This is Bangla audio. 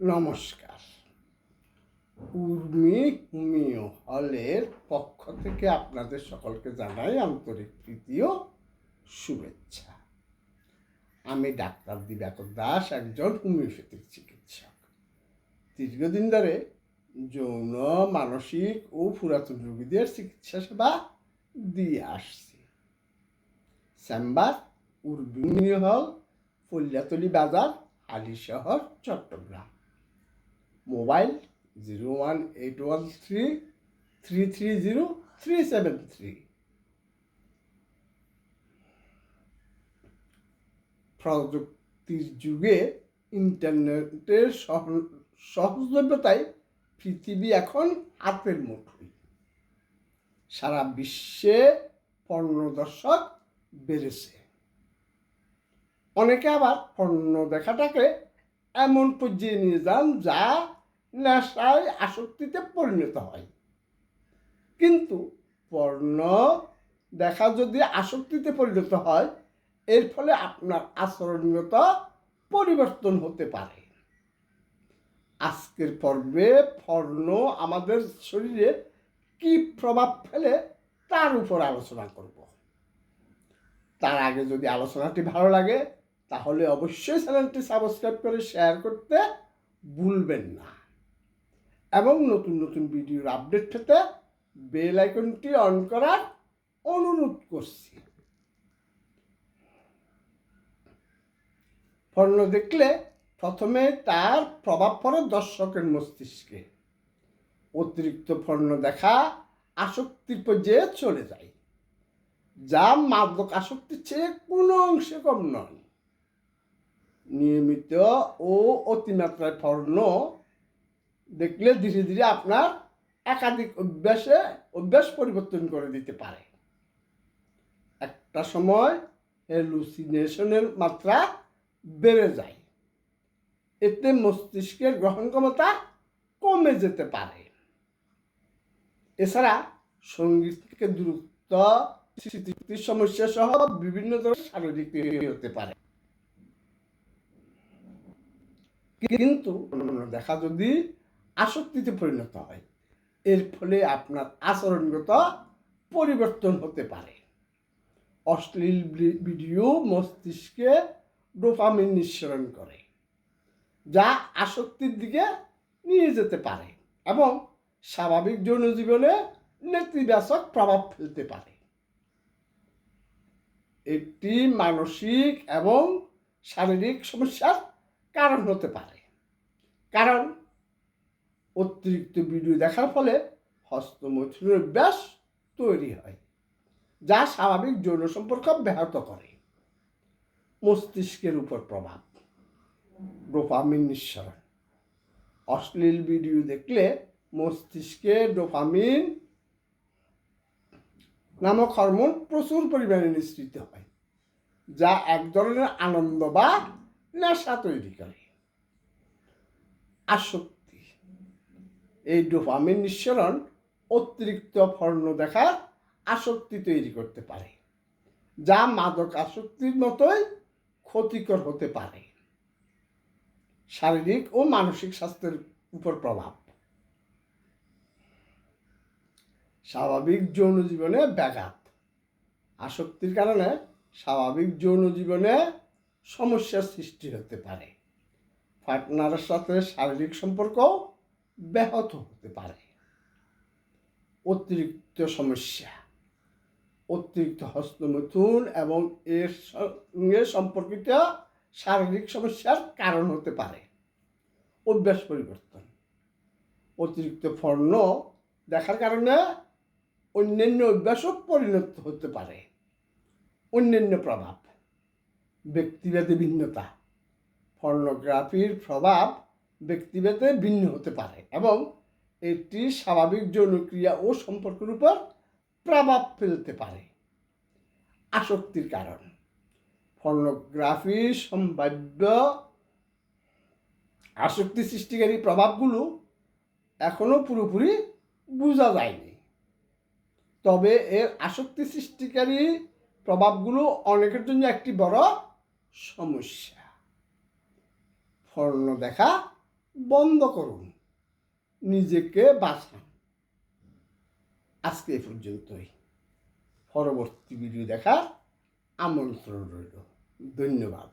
নমস্কার। উর্মি হোমিও হলের পক্ষ থেকে আপনাদের সকলকে জানাই আন্তরিক ও শুভেচ্ছা। আমি ডাক্তার দিবাকর দাস, একজন হোমিওপ্যাথিক চিকিৎসক। দীর্ঘদিন ধরে যৌন, মানসিক ও পুরাতন রোগীদের চিকিৎসা সেবা দিয়ে আসছি। চেম্বার উর্মি হল ফলিয়াতলি বাজার আলী শহর Chattogram. Mobile zero one eight one three three three zero, three seven three. প্রযুক্তির যুগে ইন্টারনেটের সহ- সহজলভ্যতায় পৃথিবী এখন হাতের মুঠোয়। সারা বিশ্বে পণ্য দর্শক বেড়েছে। অনেকে আবার পণ্য দেখাটাকে এমন পর্যায়ে নিয়ে যান যা নেশায় আসক্তিতে পরিণত হয়। কিন্তু পর্ণ দেখা যদি আসক্তিতে পরিণত হয়, এর ফলে আপনার আচরণগত পরিবর্তন হতে পারে। আজকের পর্বে পর্ণ আমাদের শরীরে কি প্রভাব ফেলে তার উপর আলোচনা করব। তার আগে যদি আলোচনাটি ভালো লাগে, তাহলে অবশ্যই চ্যানেলটি সাবস্ক্রাইব করে শেয়ার করতে ভুলবেন না। এবং নতুন নতুন ভিডিওর আপডেট পেতে বেল আইকনটি অন করার অনুরোধ করছি। পণ্য দেখলে প্রথমে তার প্রভাব পড়ে দর্শকের মস্তিষ্কে। অতিরিক্ত পণ্য দেখা আসক্তির পর্যায়ে চলে যায়, যা মাদক আসক্তির চেয়ে কোনো অংশে কম নয়। নিয়মিত ও অতিমাত্রায় পণ্য দেখলে ধীরে ধীরে আপনার একাধিক অভ্যাসে অভ্যাস পরিবর্তন করে দিতে পারে। একটা সময় হ্যালুসিনেশনের মাত্রা বেড়ে যায়। এতে মস্তিষ্কের গ্রহণ ক্ষমতা কমে যেতে পারে। এছাড়া সংগীত থেকে দূরত্ব স্মৃতির সমস্যা সহ বিভিন্ন ধরনের শারীরিক হতে পারে। কিন্তু দেখা যদি আসক্তিতে পরিণত হয়। এর ফলে আপনার আচরণগত পরিবর্তন হতে পারে। অশ্লীল ভিডিও মস্তিষ্কে ডোপামিন নিঃসরণ করে, যা আসক্তির দিকে নিয়ে যেতে পারে এবং স্বাভাবিক জনজীবনে নেতিবাচক প্রভাব ফেলতে পারে। একটি মানসিক এবং শারীরিক সমস্যার কারণ হতে পারে। কারণ অতিরিক্ত ভিডিও দেখার ফলে হস্তমৈথুনের অভ্যাস তৈরি হয়, যা স্বাভাবিক যৌন সম্পর্ক ব্যাহত করে। মস্তিষ্কের উপর প্রভাব, ডোপামিন নিঃসরণ। অশ্লীল ভিডিও দেখলে মস্তিষ্কে ডোপামিন নামক হরমোন প্রচুর পরিমাণে নিঃসৃত হয়, যা এক ধরনের আনন্দ বা নেশা তৈরি করে। আসক্তি এই ডোপামিন নিঃসরণ অতিরিক্ত পর্ণ দেখার আসক্তি তৈরি করতে পারে, যা মাদক আসক্তির মতোই ক্ষতিকর হতে পারে। শারীরিক ও মানসিক স্বাস্থ্যের উপর প্রভাব। স্বাভাবিক যৌন জীবনে ব্যাঘাত। আসক্তির কারণে স্বাভাবিক যৌন জীবনে সমস্যার সৃষ্টি হতে পারে। পার্টনারের সাথে শারীরিক সম্পর্ক ব্যাহত হতে পারে। অতিরিক্ত সমস্যা, অতিরিক্ত হস্তমৈথুন এবং এর সঙ্গে সম্পর্কিত শারীরিক সমস্যার কারণ হতে পারে। অভ্যাস পরিবর্তন, অতিরিক্ত ফর্ণ দেখার কারণে অন্যান্য অভ্যাসও পরিণত হতে পারে। অন্যান্য প্রভাব ব্যক্তিভেদে ভিন্নতা পর্নোগ্রাফির প্রভাব ব্যক্তিভেদে ভিন্ন হতে পারে এবং এটি স্বাভাবিক যৌনক্রিয়া ও সম্পর্কের উপর প্রভাব ফেলতে পারে। আসক্তির কারণ ফর্নোগ্রাফি সম্ভাব্য আসক্তি সৃষ্টিকারী প্রভাবগুলো এখনও পুরোপুরি বোঝা যায়নি। তবে এর আসক্তি সৃষ্টিকারী প্রভাবগুলো অনেকের জন্য একটি বড় সমস্যা। পর্ণ দেখা বন্ধ করুন। নিজেকে বাঁচান। আজকে এ পর্যন্তই। পরবর্তী ভিডিও দেখার আমন্ত্রণ রইল। ধন্যবাদ।